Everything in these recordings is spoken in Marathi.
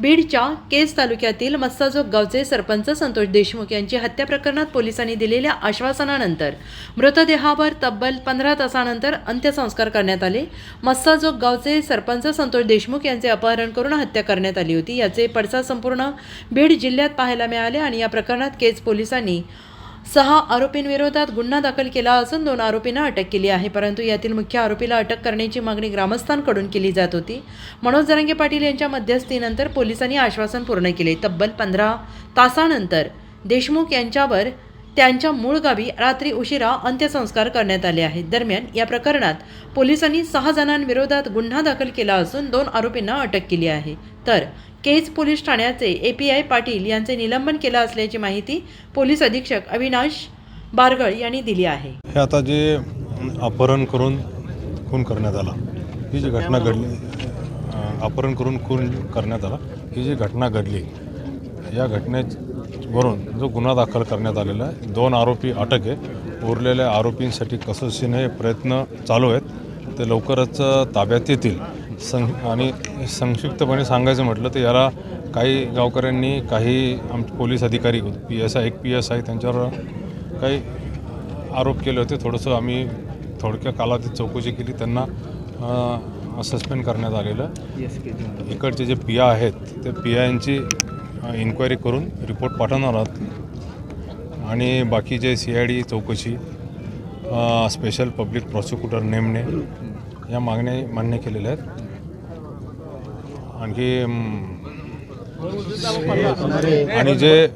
बीडच्या केज तालुक्यातील मस्साजोग गावचे सरपंच संतोष देशमुख यांची हत्या प्रकरणात पोलिसांनी दिलेल्या आश्वासनानंतर मृतदेहावर तब्बल पंधरा तासानंतर अंत्यसंस्कार करण्यात आले. मस्साजोग गावचे सरपंच संतोष देशमुख यांचे अपहरण करून हत्या करण्यात आली होती. याचे पडसाद संपूर्ण बीड जिल्ह्यात पाहायला मिळाले आणि या प्रकरणात केज पोलिसांनी सहा आरोपींविरोधात गुन्हा दाखल केला असून दोन आरोपींना अटक केली आहे. परंतु यातील मुख्य आरोपीला अटक करण्याची मागणी ग्रामस्थांकडून केली जात होती. मनोज जरंगे पाटील यांच्या मध्यस्थीनंतर पोलिसांनी आश्वासन पूर्ण केले. तब्बल पंधरा तासानंतर देशमुख यांच्यावर त्यांच्या मूळ गावी रात्री उशिरा अंत्यसंस्कार करण्यात आले आहेत. दरम्यान या प्रकरणात पोलिसांनी सहा जणांविरोधात गुन्हा दाखल केला असून दोन आरोपींना अटक केली आहे. तर केज पोलीस ठाण्याचे ए पी आय पाटील यांचे निलंबन केलं असल्याची माहिती पोलीस अधीक्षक अविनाश बारगळ यांनी दिली आहे. हे आता जे अपहरण करून खून करण्यात आला ही जी घटना घडली अपहरण करून खून करण्यात आला ही जी घटना घडली या घटनेवरून जो गुन्हा दाखल करण्यात आलेला आहे दोन आरोपी अटक आहे. उरलेल्या आरोपींसाठी कसोशीने प्रयत्न चालू आहेत. ते लवकरच ताब्यात येतील. सं आणि संक्षिप्तपणे सांगायचं म्हटलं तर याला काही गावकऱ्यांनी काही आम पोलीस अधिकारी पी एस आय एक पी एस आय त्यांच्यावर काही आरोप केले होते. थोडंसं आम्ही थोडक्या कालावधीत चौकशी केली. त्यांना सस्पेंड करण्यात आलेलं. इकडचे जे पी आहेत ते पी आयांची इन्क्वायरी करून रिपोर्ट पाठवणार आहोत. आणि बाकी जे सी आय डी चौकशी स्पेशल पब्लिक प्रॉसिक्युटर नेमणे या मागण्या मान्य केलेल्या आहेत. आणखी आणि जे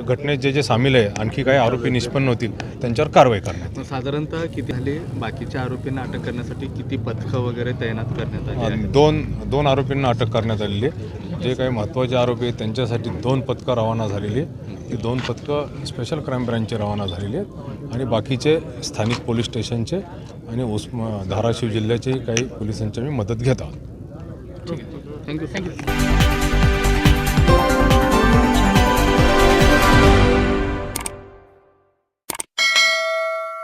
घटनेत जे जे सामील आहे आणखी काही आरोपी निष्पन्न होतील त्यांच्यावर कारवाई करण्यात साधारणतः किती झाले? बाकीच्या आरोपींना अटक करण्यासाठी किती पथकं वगैरे तैनात करण्यात आली आणि? दोन दोन आरोपींना अटक करण्यात आलेली आहे जे काही महत्त्वाचे आरोपी आहेत त्यांच्यासाठी दोन पथकं रवाना झालेली ती दोन पथकं स्पेशल क्राईम ब्रँचचे रवाना झालेली आहेत. आणि बाकीचे स्थानिक पोलीस स्टेशनचे आणि उस्म धाराशिव जिल्ह्याचे काही पोलिसांची आम्ही मदत घेत आहोत. Thank you.